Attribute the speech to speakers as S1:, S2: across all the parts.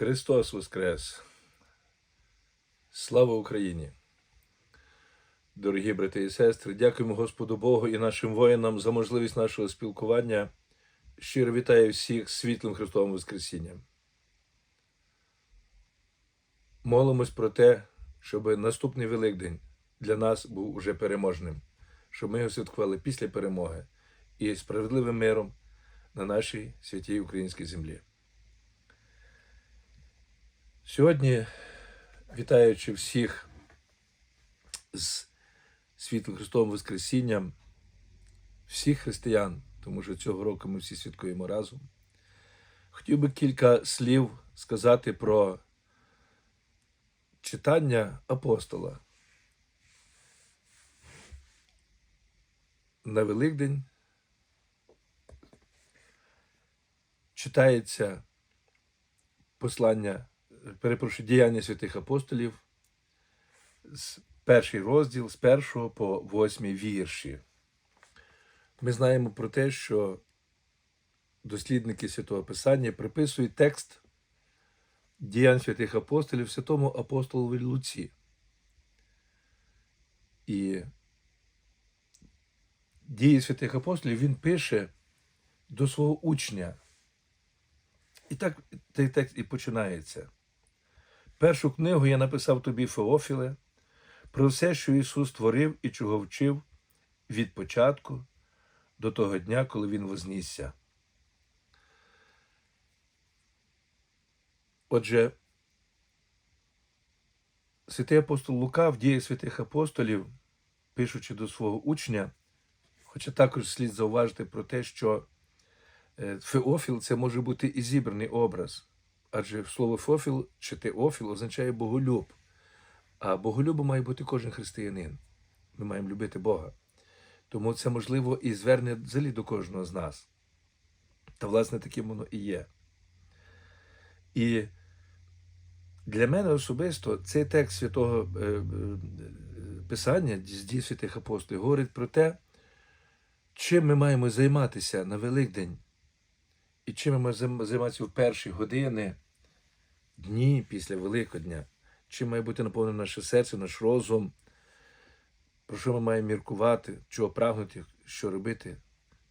S1: Христос Воскрес! Слава Україні! Дорогі брати і сестри, дякуємо Господу Богу і нашим воїнам за можливість нашого спілкування. Щиро вітаю всіх світлим Христовим Воскресінням. Молимось про те, щоб наступний Великдень для нас був уже переможним, щоб ми його святкували після перемоги і справедливим миром на нашій святій українській землі. Сьогодні, вітаючи всіх з світлим Христовим Воскресінням, всіх християн, тому що цього року ми всі святкуємо разом, хотів би кілька слів сказати про читання апостола. На Великдень читається послання перепрошую, діяння святих апостолів, з перший розділ з першого по восьмий вірші. Ми знаємо про те, що дослідники Святого Писання приписують текст діянь святих апостолів святому апостолові Луці. І дії святих апостолів він пише до свого учня. І так цей текст і починається. Першу книгу я написав тобі, Феофіле, про все, що Ісус творив і чого вчив від початку до того дня, коли Він вознісся. Отже, святий апостол Лука в діях святих апостолів, пишучи до свого учня, хоча також слід зауважити про те, що е, Феофіл це може бути і зібраний образ. Адже слово Фофіл чи Теофіл означає боголюб. А боголюбом має бути кожен християнин. Ми маємо любити Бога. Тому це можливо і зверне взагалі до кожного з нас. Та, власне, таким воно і є. І для мене особисто цей текст святого е, е, Писання з дій святих апостолів говорить про те, чим ми маємо займатися на Великдень. І чим ми маємо займатися в перші години, дні після Великодня, чим має бути наповнене наше серце, наш розум, про що ми маємо міркувати, чого прагнути, що робити,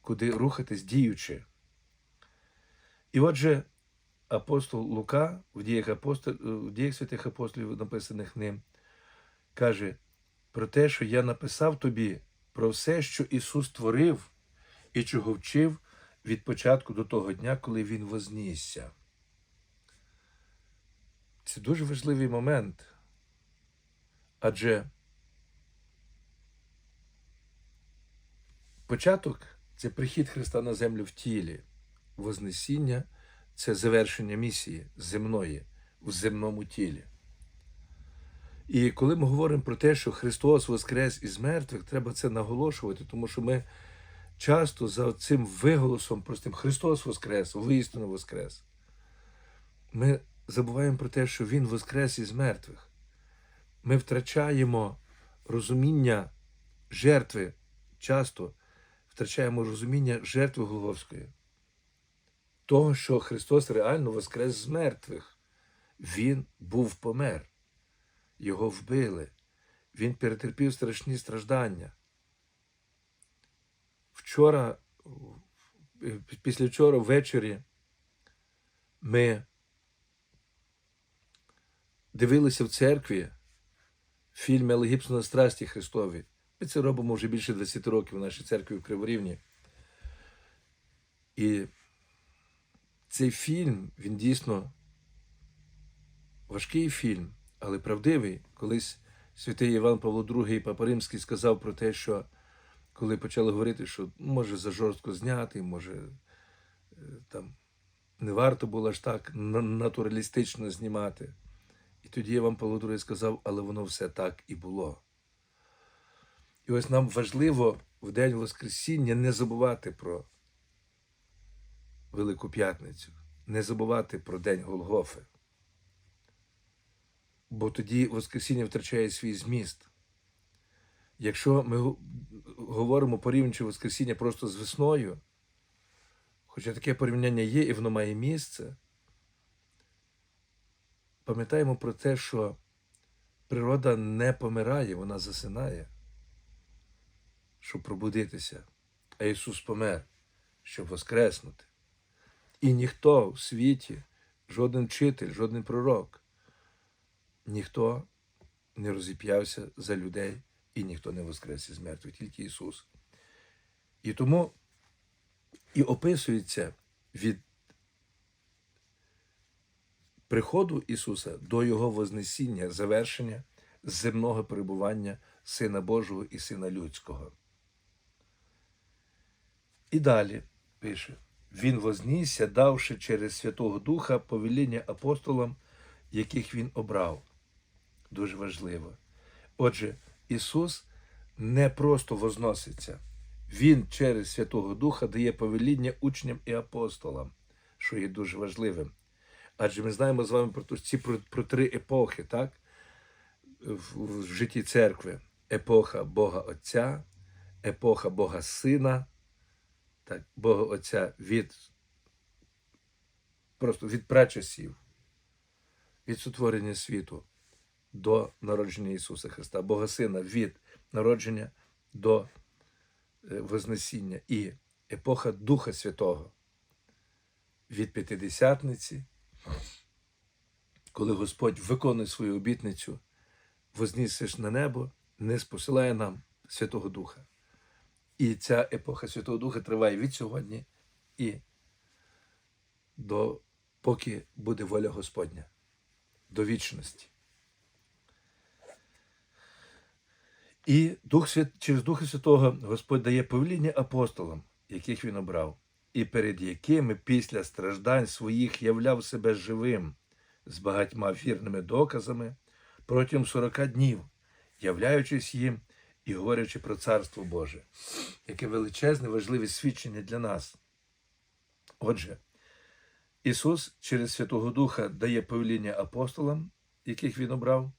S1: куди рухатись діючи. І отже, апостол Лука в діях, апостол, в діях святих апостолів, написаних ним, каже про те, що я написав тобі про все, що Ісус творив і чого вчив від початку до того дня, коли він вознісся. Це дуже важливий момент. Адже початок це прихід Христа на землю в тілі, Вознесіння це завершення місії земної в земному тілі. І коли ми говоримо про те, що Христос Воскрес із мертвих, треба це наголошувати, тому що ми часто за цим виголосом простим Христос Воскрес, воістину Воскрес, ми забуваємо про те, що Він Воскрес із мертвих. Ми втрачаємо розуміння жертви, часто втрачаємо розуміння жертви Голговської. Того, що Христос реально воскрес з мертвих. Він був помер, його вбили, Він перетерпів страшні страждання вчора, після вчора ввечері ми дивилися в церкві фільм Еле Гібсона Страсті Христові. Ми це робимо вже більше 20 років в нашій церкві в Криворівні. І цей фільм, він дійсно важкий фільм, але правдивий. Колись святий Іван Павло II Папа Римський сказав про те, що коли почали говорити, що може за жорстко зняти, може е, там не варто було аж так натуралістично знімати. І тоді я вам Павло сказав, але воно все так і було. І ось нам важливо в День Воскресіння не забувати про Велику П'ятницю, не забувати про День Голгофи. Бо тоді Воскресіння втрачає свій зміст. Якщо ми говоримо порівнюючи Воскресіння просто з весною, хоча таке порівняння є і воно має місце, пам'ятаємо про те, що природа не помирає, вона засинає, щоб пробудитися. А Ісус помер, щоб воскреснути. І ніхто в світі, жоден вчитель, жоден пророк, ніхто не розіп'явся за людей і ніхто не воскрес із мертвих, тільки Ісус. І тому і описується від приходу Ісуса до Його Вознесіння, завершення земного перебування Сина Божого і Сина Людського. І далі пише: Він вознісся, давши через Святого Духа повеління апостолам, яких він обрав. Дуже важливо. Отже, Ісус не просто возноситься, Він через Святого Духа дає повеління учням і апостолам, що є дуже важливим. Адже ми знаємо з вами про, ці, про, про три епохи, так? В, в житті церкви: епоха Бога Отця, епоха Бога Сина, так, Бога Отця від просто від прачасів, від сотворення світу до народження Ісуса Христа, Бога Сина від народження до е, Вознесіння і епоха Духа Святого від П'ятидесятниці, коли Господь виконує свою обітницю, вознісиш на небо, не спосилає нам Святого Духа. І ця епоха Святого Духа триває від сьогодні і до поки буде воля Господня, до вічності. І Дух Свят... через Духа Святого Господь дає повеління апостолам, яких він обрав, і перед якими після страждань своїх являв себе живим з багатьма вірними доказами протягом 40 днів, являючись їм і говорячи про Царство Боже, яке величезне, важливе свідчення для нас. Отже, Ісус через Святого Духа дає повеління апостолам, яких він обрав,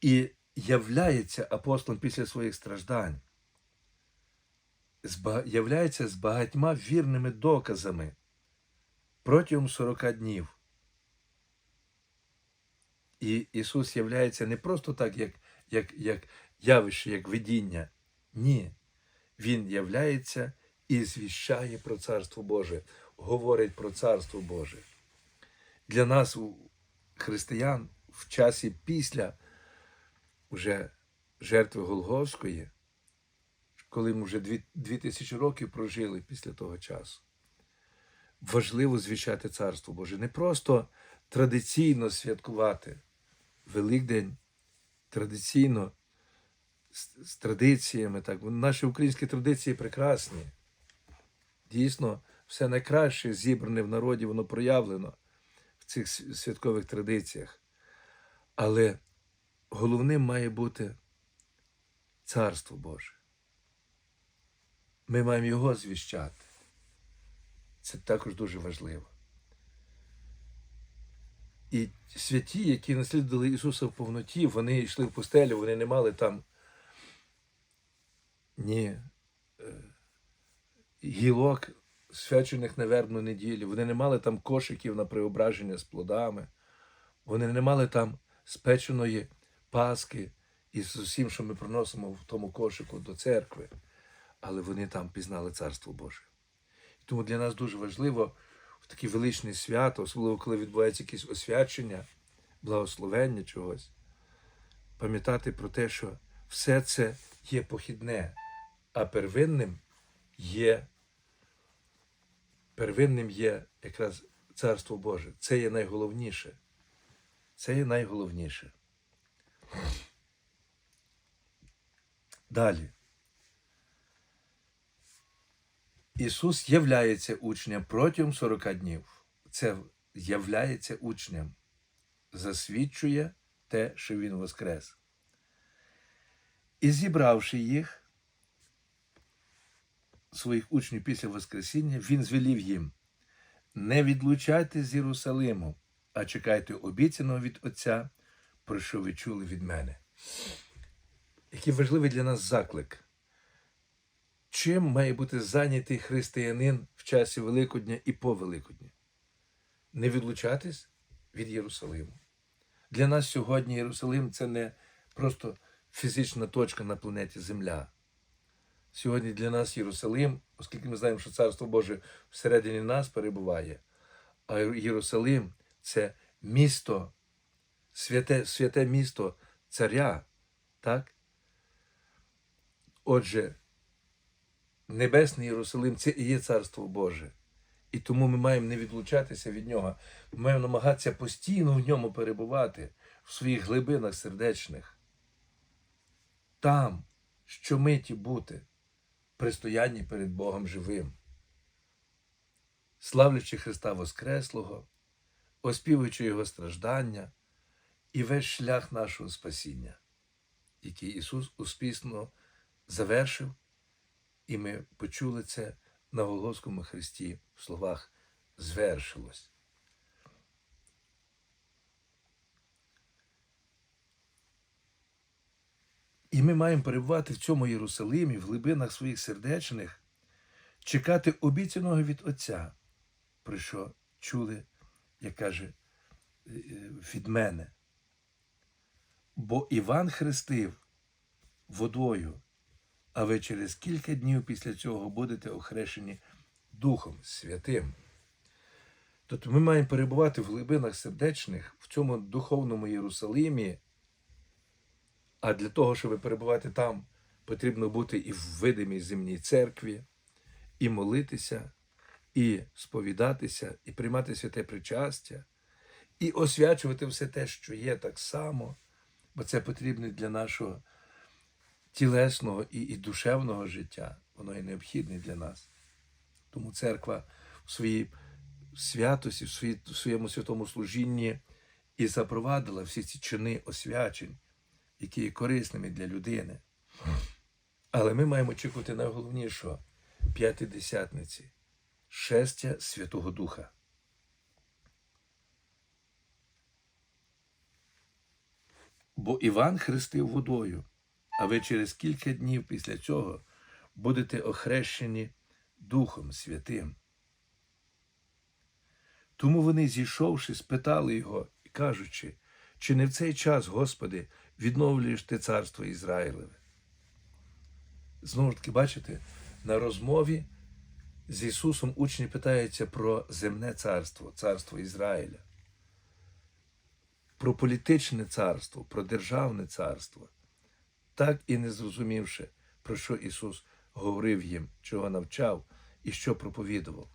S1: і являється апостолом після своїх страждань, являється з багатьма вірними доказами протягом 40 днів. І Ісус являється не просто так, як, як, як явище, як видіння. Ні. Він являється і звіщає про Царство Боже, говорить про Царство Боже. Для нас, християн, в часі після вже жертви Голгофської, коли ми вже дві, дві тисячі років прожили після того часу, важливо звіщати Царство Боже. Не просто традиційно святкувати Великдень, традиційно з, з традиціями. Так. Наші українські традиції прекрасні. Дійсно, все найкраще зібране в народі, воно проявлено в цих святкових традиціях. Але головним має бути Царство Боже. Ми маємо його звіщати. Це також дуже важливо. І святі, які наслідували Ісуса в повноті, вони йшли в пустелю, вони не мали там ні е, гілок, свячених на вербну неділю, вони не мали там кошиків на преображення з плодами, вони не мали там спеченої паски із усім, що ми приносимо в тому кошику до церкви, але вони там пізнали Царство Боже. І тому для нас дуже важливо в такі величні свято, особливо коли відбувається якесь освячення, благословення чогось, пам'ятати про те, що все це є похідне, а первинним є, первинним є якраз Царство Боже. Це є найголовніше. Це є найголовніше. Далі. Ісус являється учням протягом 40 днів. Це являється учням, засвідчує те, що Він воскрес. І зібравши їх, своїх учнів після Воскресіння, Він звелів їм: не відлучайте з Єрусалиму, а чекайте обіцяного від Отця, про що ви чули від мене. Який важливий для нас заклик. Чим має бути зайнятий християнин в часі Великодня і по Великодні? не відлучатись від Єрусалиму. Для нас сьогодні Єрусалим це не просто фізична точка на планеті Земля. Сьогодні для нас Єрусалим, оскільки ми знаємо, що Царство Боже всередині нас перебуває, а Єрусалим це місто, святе, святе місто царя. Так? Отже, Небесний Єрусалим це і є Царство Боже. І тому ми маємо не відлучатися від нього. Ми маємо намагатися постійно в ньому перебувати, в своїх глибинах сердечних. Там, щомиті бути, при стоянні перед Богом живим, славлячи Христа Воскреслого, оспівуючи Його страждання і весь шлях нашого спасіння, який Ісус успішно завершив, і ми почули це на Голгофському Христі в словах звершилось. І ми маємо перебувати в цьому Єрусалимі, в глибинах своїх сердечних, чекати обіцяного від Отця, про що чули, як каже, е, від мене. Бо Іван хрестив водою, а ви через кілька днів після цього будете охрещені Духом Святим. Тобто ми маємо перебувати в глибинах сердечних, в цьому духовному Єрусалимі. А для того, щоб перебувати там, потрібно бути і в видимій земній церкві, і молитися, і сповідатися, і приймати святе причастя, і освячувати все те, що є так само, бо це потрібно для нашого тілесного і, і душевного життя. Воно є необхідне для нас. Тому церква в своїй святості, в, своїй, в своєму святому служінні і запровадила всі ці чини освячень, які є корисними для людини. Але ми маємо очікувати найголовнішого п'ятидесятниці, шестя Святого Духа. Бо Іван хрестив водою, а ви через кілька днів після цього будете охрещені Духом Святим. Тому вони, зійшовши, спитали його кажучи, чи не в цей час, Господи, відновлюєш ти царство Ізраїлеве? Знову ж таки, бачите, на розмові з Ісусом учні питаються про земне царство, царство Ізраїля, про політичне царство, про державне царство, так і не зрозумівши, про що Ісус говорив їм, чого навчав і що проповідував.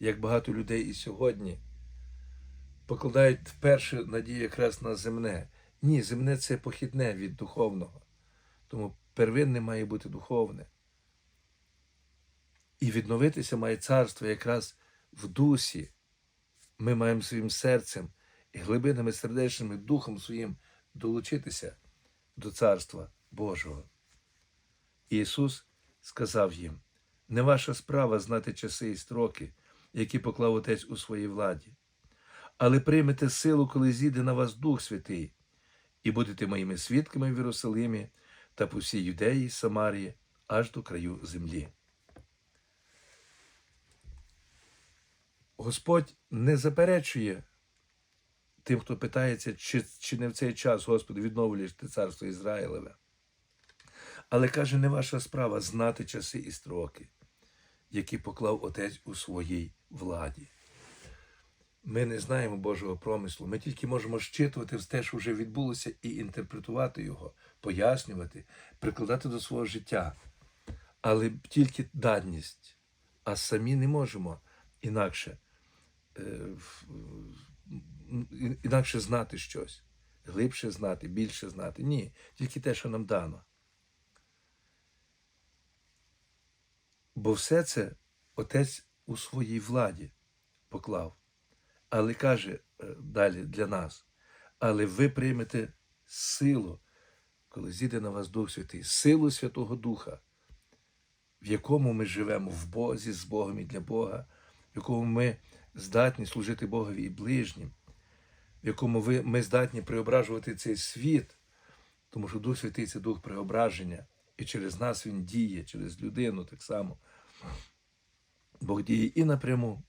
S1: Як багато людей і сьогодні покладають вперше надію якраз на земне. Ні, земне це похідне від духовного. Тому первинне має бути духовне. І відновитися має царство якраз в дусі. Ми маємо своїм серцем і глибинами сердечними духом своїм долучитися до Царства Божого. Ісус сказав їм: не ваша справа знати часи і строки, які поклав Отець у своїй владі, але приймете силу, коли зійде на вас Дух Святий, і будете моїми свідками в Єрусалимі та по всій Юдеї, Самарії, аж до краю землі. Господь не заперечує тим, хто питається, чи, чи не в цей час, Господи, відновлюєш ти царство Ізраїлеве. Але каже, не ваша справа знати часи і строки, які поклав Отець у своїй владі. Ми не знаємо Божого промислу, ми тільки можемо щитувати те, що вже відбулося, і інтерпретувати його, пояснювати, прикладати до свого життя. Але тільки датність, а самі не можемо інакше, е, інакше знати щось, глибше знати, більше знати. Ні, тільки те, що нам дано. Бо все це Отець у своїй владі поклав. Але каже е, далі для нас, але ви приймете силу, коли зійде на вас Дух Святий, силу Святого Духа, в якому ми живемо в Бозі, з Богом і для Бога, в якому ми здатні служити Богові і ближнім, в якому ви, ми здатні преображувати цей світ, тому що Дух Святий це Дух преображення, і через нас Він діє, через людину так само. Бог діє і напряму,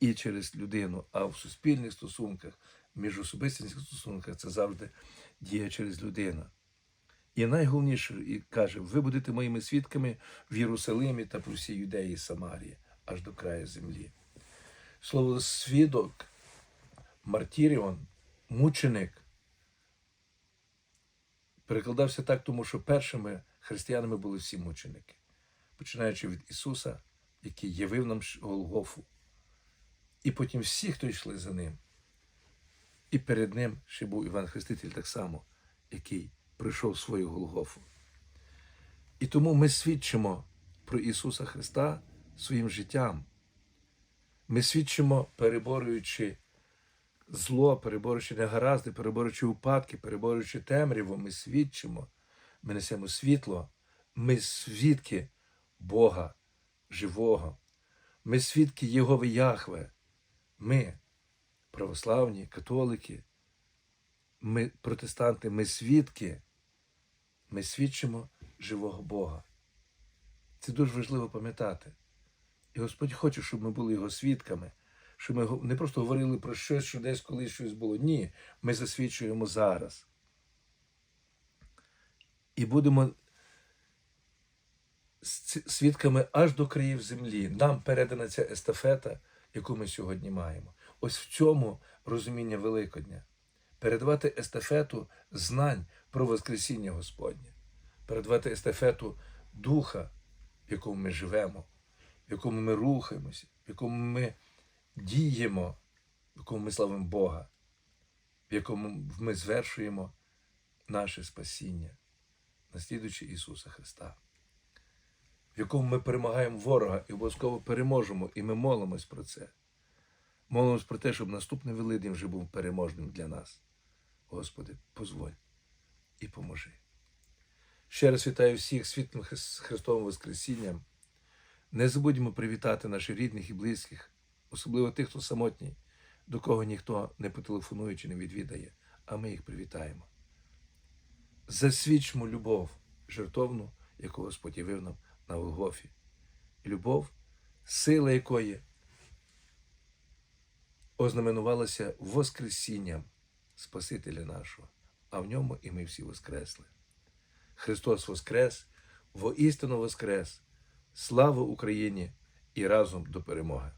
S1: і через людину, а в суспільних стосунках, міжособистих стосунках це завжди діє через людину. І найголовніше, і каже, ви будете моїми свідками в Єрусалимі та по всій Юдеї Самарії, аж до краю землі. Слово свідок, мартіріон, мученик перекладався так, тому що першими християнами були всі мученики, починаючи від Ісуса, який явив нам Голгофу, і потім всі, хто йшли за ним. І перед ним ще був Іван Хреститель так само, який пройшов свою Голгофу. І тому ми свідчимо про Ісуса Христа своїм життям. Ми свідчимо, переборюючи зло, переборюючи негаразди, переборюючи упадки, переборюючи темряву, ми свідчимо, ми несемо світло, ми свідки Бога живого, ми свідки Єгови Яхве, ми православні, католики, ми протестанти, ми свідки, ми свідчимо живого Бога. Це дуже важливо пам'ятати. І Господь хоче, щоб ми були його свідками, щоб ми не просто говорили про щось, що десь колись щось було. Ні, ми засвідчуємо зараз. І будемо свідками аж до країв землі. Нам передана ця естафета, яку ми сьогодні маємо. Ось в цьому розуміння Великодня. Передавати естафету знань про Воскресіння Господнє, передавати естафету Духа, в якому ми живемо, в якому ми рухаємося, в якому ми діємо, в якому ми славимо Бога, в якому ми звершуємо наше спасіння, наслідуючи Ісуса Христа, в якому ми перемагаємо ворога і обов'язково переможемо, і ми молимось про це. Молимось про те, щоб наступний Великдень вже був переможним для нас. Господи, позволь і поможи. Ще раз вітаю всіх світлим Христовим Воскресінням. Не забудьмо привітати наших рідних і близьких, особливо тих, хто самотній, до кого ніхто не потелефонує чи не відвідає, а ми їх привітаємо. Засвідчимо любов жертовну, яку Господь явив нам на Голгофі. Любов, сила якої ознаменувалася Воскресінням Спасителя нашого, а в ньому і ми всі воскресли. Христос Воскрес, воістину Воскрес! Слава Україні і разом до перемоги!